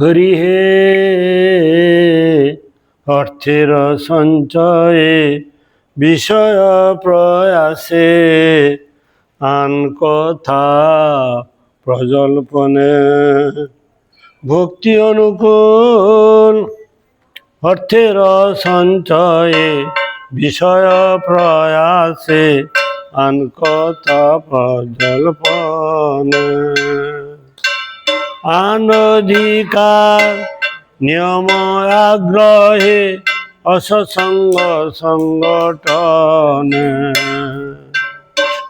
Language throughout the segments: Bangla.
হরি হে, অর্থের সঞ্চয়ে বিষয় প্রয়াসে, আন কথা প্রজল্পনে। ভক্তি অনুকূল, অর্থের সঞ্চয়ে বিষয় প্রয়াসে, আন কথা প্রজল্পনে। আনধিকার নিয়ম আগ্রহে অসসঙ্গ সংগঠনে।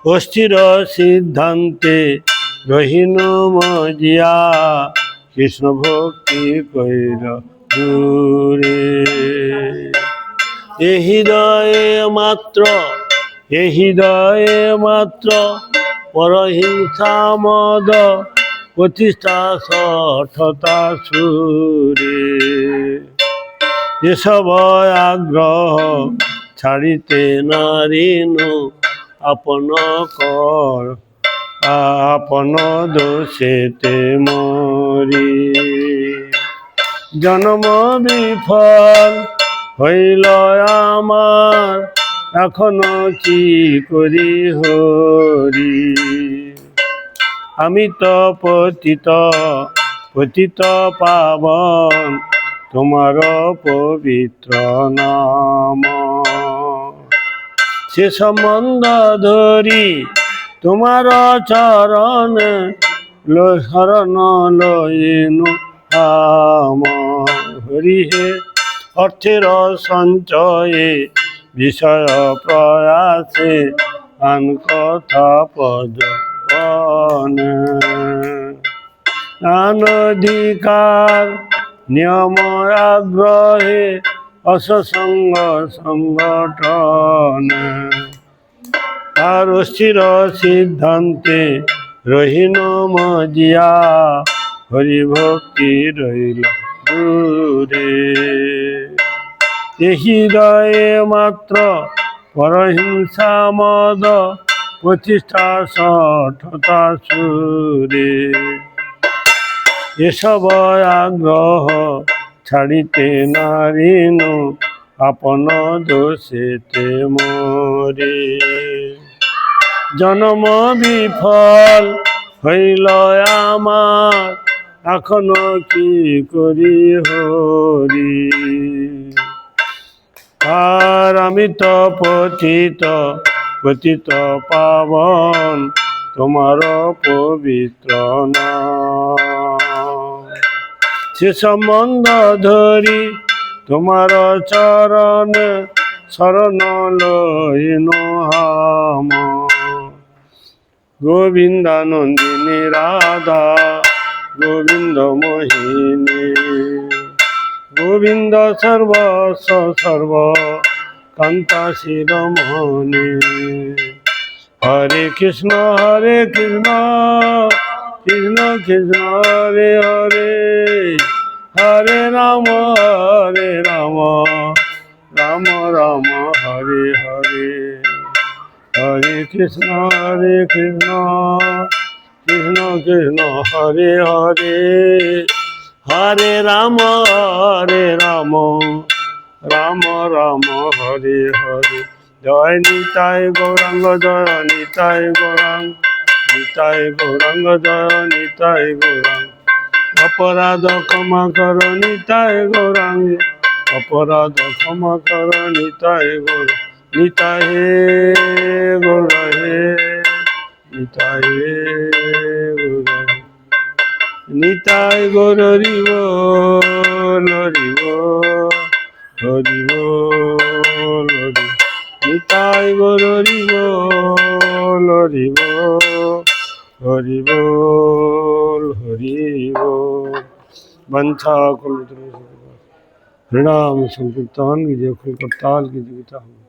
অস্থির সিদ্ধান্তে রহিন মজিয়া, কৃষ্ণ ভক্তি কৈর দূরে। এ হৃদয়ে মাত্র, এ হৃদয়ে মাত্র পরহিংসা মদ প্রতিষ্ঠা সঠতা সুরে এসব আগ্রহ ছাড়িতে নারীনু আপন কর, আপন দোষেতে মরি। জন্ম বিফল হইল আমার, এখনও কি করি হরি? আমি তো পতিত পতিত পাবন তোমার পবিত্র নাম। সে সম্বন্ধ ধরি তোমার চরণ শরণ লইনু আম। হরি হে, অর্থের সঞ্চয়ে বিষয় প্রয়াসে আন কথা পদ। অনধিকার, নিয়ম আগ্রহে অসসঙ্গ সংগঠন। আর স্থির সিদ্ধান্তে রহিন মজিয়া হরি ভক্তি রইল দূরে। এ হৃদয়ে মাত্র পরহিংসা মদ প্রতিষ্ঠা সঠতা সুরে এসব আগ্রহ ছাড়িতে নারিনু আপন দোষেতে মরে। জনম বিফল হইল আমার, এখনও কি করি হরি? আর আমি তো পতিত পতিত পাবন, তোমার পবিত্র সে সম্বন্ধ ধরি তোমার চরণ, শরণ লইন হাম গোবিন্দানন্দিনী রাধা, গোবিন্দ মোহিনী। গোবিন্দ সর্বস্ব সর্ব কান্তা শিরোমণি হরে কৃষ্ণ হরে কৃষ্ণ কৃষ্ণ কৃষ্ণ হরে হরে হরে রাম হরে রাম রাম রাম হরে হরে হরে কৃষ্ণ হরে কৃষ্ণ কৃষ্ণ কৃষ্ণ হরে হরে হরে রাম হরে রাম রাম রাম, হরে হরে। জয় নিতাই গৌরাঙ্গ, জয় নিতাই গৌরাঙ্গ। নিতাই গৌরাঙ্গ, জয় নিতাই গৌরাঙ্গ। অপরাধ ক্ষমা কর নিতাই গৌরাঙ্গ। অপরাধ ক্ষমা কর নিতাই গৌর নিতাই হে গৌর হে। নিতাই হে গৌর। নিতাই গৌর হরিব। হরিব হরি নিতাই গৌর হরিব হরিব হরিব হরিব বঞ্ছা কুল হরিনাম সংকীর্তন की जय कुल करताल की जीविता हो